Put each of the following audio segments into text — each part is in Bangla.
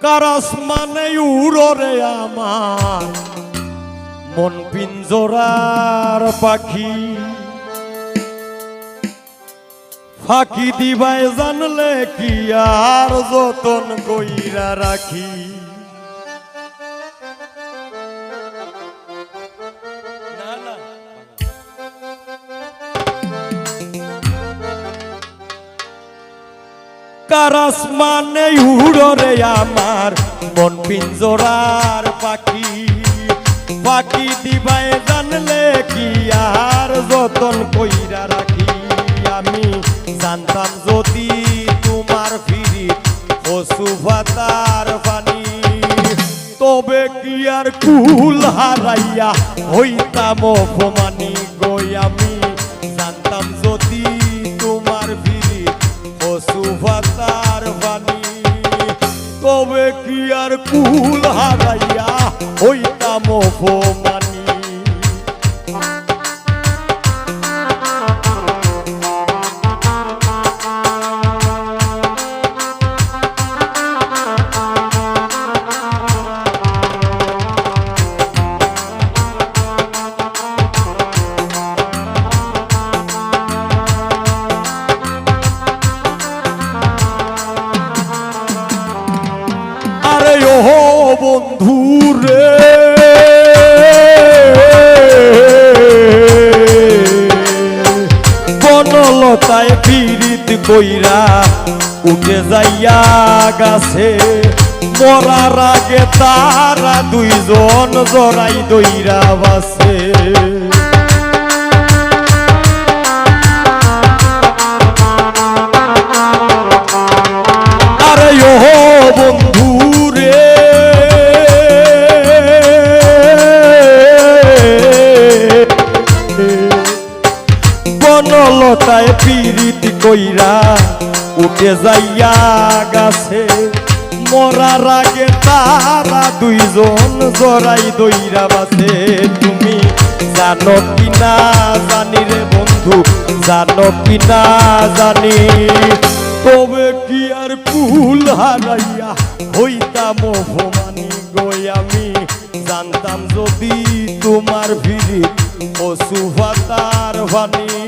কারাস মানে উড়রে আমার? মন পিঞ্জরার পাখি। ফাঁকি দিবাই জানলে কি আর যতন কইরা রাখি? কারাস মানে উড়রে আমার। মন পিঞ্জরার পাখি। পাখি দিবাই জানলে কি আর যতন কইরা রাখি। আমি জানতাম যদি তোমার ফিরি পশু ভাতার পানি। তবে কি আর কুল হারাইয়া হইতাম অপমানি গই আমি? তবে কি আর কুল হারাইয়া হইতাম অপমানি? আরে ও বন্ধু রে। বনলতায় পীড়িত কইরা উঠে যাইয়া গাছে। মরার আগে তারা দুইজন জড়াই দইরা বাসে। পীড়িত কইরা উঠে যাইয়া গাছে। মরার আগে তারা দুইজন জড়াই দইরা বাসে তুমি জানো কি না জানি রে বন্ধু, জানো কি না জানি। তবে কি আর কুল হারাইয়া হইতাম অপমানি গই আমি? জানতাম যদি তোমার ভিড়ি পশু ভাতার ভানি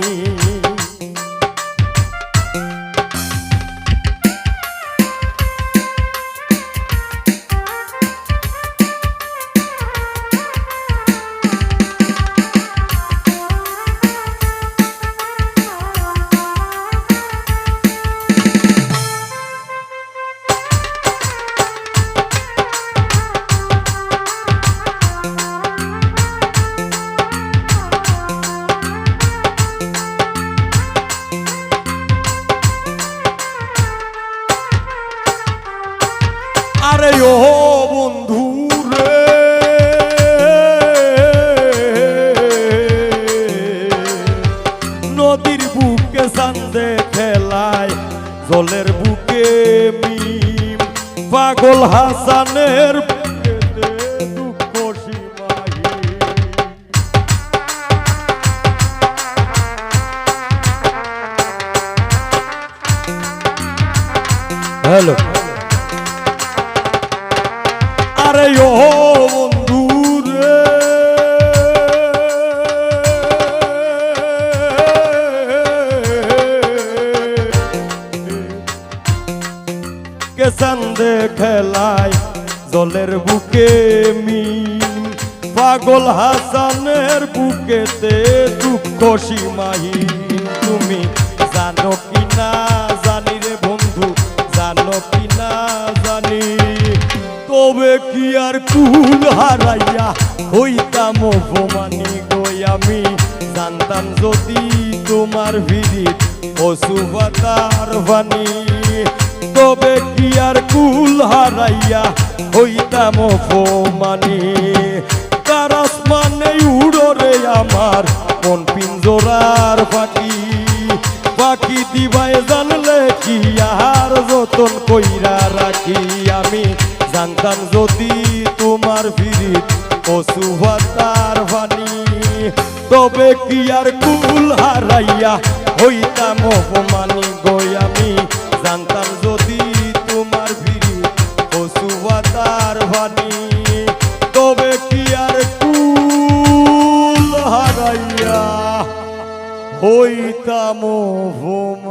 আরে ও বন্ধু রে। নদীর বুকে সান্দে খেলায় জলের বুকে পাগল হাসানের হ্যালো। আরে ও বন্ধু রে। কে চান্দে খেলায় জলের বুকে মিন পাগল হাসানের বুকেতে দুঃখ সীমাহীন। তুমি জানো কি না জানি রে বন্ধু, জানো কি না জানি তবে কি আর কুল হারাইয়া হইতাম অপমানি গই আমি? জানতাম যদি তোমার ভিড়িত পশু ভাতার বাণী। তবে কি আর কুল হারাইয়া হইতাম অপমানি? কারাস মানে উড়রে আমার মন পিঞ্জরার পাখি। পাখি দিবাই জানলে কি আর যতন কইরা রাখি? আমি জানতাম যদি তোমার ভিড়িত পশু ভাতার বাণী। তবে কি আর কুল হারাইয়া হইতাম অপমানি গই আমি? জানতাম যদি তোমার ভিড়ি পশুবাতার ভানি তবে কি আর কুল হারাইয়া হইতাম অপমানি